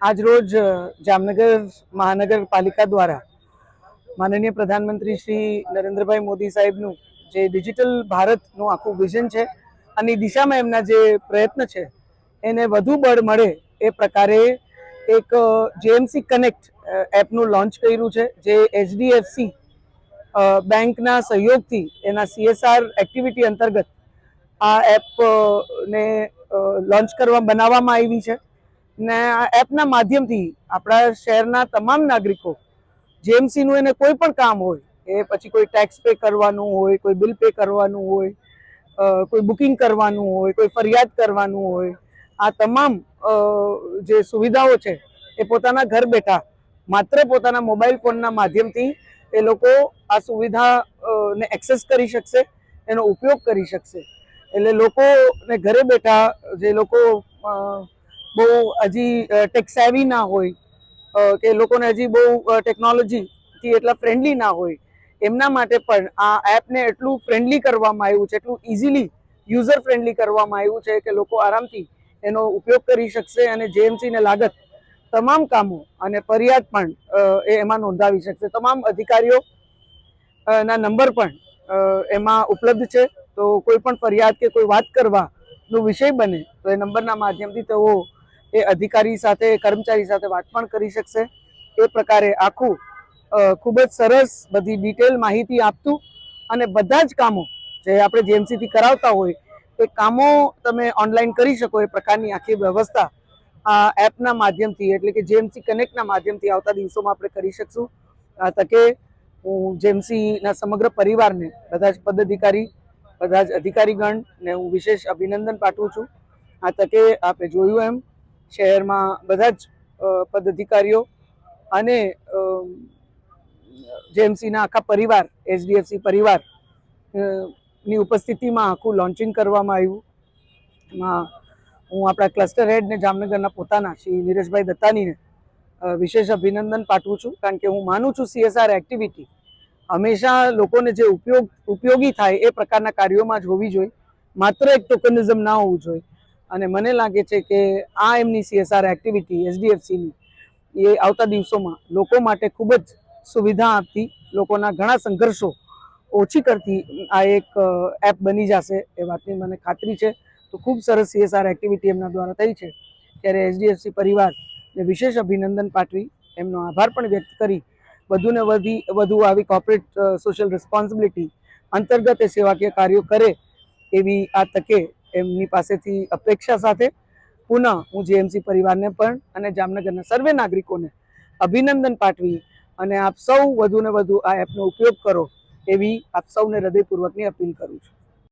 આજરોજ રોજ જામનગર મહાનગરપાલિકા દ્વારા માનનીય પ્રધાનમંત્રી શ્રી નરેન્દ્રભાઈ મોદી સાહેબનું જે ડિજિટલ ભારતનું આખું વિઝન છે અને દિશામાં એમના જે પ્રયત્ન છે, એને વધુ બળ મળે એ પ્રકારે એક જેએમસી કનેક્ટ એપનું લોન્ચ કર્યું છે, જે એચડીએફસી બેંકના સહયોગથી એના સીએસઆર એક્ટિવિટી અંતર્ગત આ એપને લોન્ચ કરવા, બનાવવામાં આવી છે. ને આ એપના માધ્યમથી આપણા શહેરના તમામ નાગરિકો જેએમસીનું એને કોઈ પણ કામ હોય, એ પછી કોઈ ટેક્સ પે કરવાનું હોય, કોઈ બિલ પે કરવાનું હોય કોઈ બુકિંગ કરવાનું હોય, કોઈ ફરિયાદ કરવાનું હોય, આ તમામ જે સુવિધાઓ છે એ પોતાના ઘર બેઠા માત્ર પોતાના મોબાઈલ ફોનના માધ્યમથી એ લોકો આ સુવિધા ને એક્સેસ કરી શકશે, એનો ઉપયોગ કરી શકશે. એટલે લોકોને ઘરે બેઠા જે લોકો બહુ હજી ટેક સેવી ના હોય કે લોકોને હજી બહુ ટેકનોલોજીથી એટલા ફ્રેન્ડલી ના હોય. એમના માટે પણ આ એપને એટલું ફ્રેન્ડલી કરવામાં આવ્યું છે, એટલું ઇઝીલી યુઝર ફ્રેન્ડલી કરવામાં આવ્યું છે કે લોકો આરામથી એનો ઉપયોગ કરી શકશે અને જેએમસીને લાગત તમામ કામો અને ફરિયાદ પણ એ એમાં નોંધાવી શકશે. તમામ અધિકારીઓ ના નંબર પણ એમાં ઉપલબ્ધ છે. તો કોઈ પણ ફરિયાદ કે કોઈ વાત કરવાનો વિષય બને, તો એ નંબરના માધ્યમથી તેઓ એ અધિકારી સાથે, કર્મચારી સાથે વાત પણ કરી શકશે. એ પ્રકારે આખું ખૂબ જ સરસ બધી ડિટેલ માહિતી આપતું અને બધા જ કામો જે આપણે જેએમસીથી કરાવતા હોય, એ કામો તમે ઓનલાઈન કરી શકો એ પ્રકારની આખી વ્યવસ્થા આ એપના માધ્યમથી, એટલે કે જેએમસી કનેક્ટના માધ્યમથી આવતા દિવસોમાં આપણે કરી શકશું. આ તકે હું જેએમસીના સમગ્ર પરિવારને, બધા જ પદાધિકારી, બધા જ અધિકારીગણને હું વિશેષ અભિનંદન પાઠવું છું. આ તકે આપણે જોયું એમ. શહેરમાં બધા જ પદાધિકારીઓ અને જેએમસીના આખા પરિવાર, એચડીએફસી પરિવારની ઉપસ્થિતિમાં આખું લોન્ચિંગ કરવામાં આવ્યું. હું આપણા ક્લસ્ટર હેડને, જામનગરના પોતાના, શ્રી નીરજભાઈ દત્તાનીને વિશેષ અભિનંદન પાઠવું છું. કારણ કે હું માનું છું સીએસઆર એક્ટિવિટી હંમેશા લોકોને જે ઉપયોગ, ઉપયોગી થાય એ પ્રકારના કાર્યોમાં જ હોવી જોઈએ. માત્ર એક ટોકનિઝમ ના હોવું જોઈએ. અને મને લાગે છે કે આ એમની સીએસઆર એક્ટિવિટી એચડીએફસીની એ આવતા દિવસોમાં લોકો માટે ખૂબ જ સુવિધા આપતી લોકોના ઘણા સંઘર્ષો ઓછી કરતી આ એક એપ બની જશે એ વાતની મને ખાતરી છે. તો ખૂબ સરસ સીએસઆર એક્ટિવિટી એમના દ્વારા થઈ છે. ત્યારે એચડીએફસી પરિવારને વિશેષ અભિનંદન પાઠવી, એમનો આભાર પણ વ્યક્ત કરી, વધુને વધી, વધુ આવી કોર્પોરેટ સોશિયલ રિસ્પોન્સિબિલિટી અંતર્ગત એ સેવાકીય કાર્યો કરે એવી આ તકે એમની પાસેથી અપેક્ષા સાથે પુનઃ હું જેએમસી પરિવારને પણ અને જામનગરના સર્વે નાગરિકોને અભિનંદન પાઠવી અને આપ સૌ વધુને વધુ આ એપનો ઉપયોગ કરો એવી આપ સૌને હૃદયપૂર્વકની અપીલ કરું છું.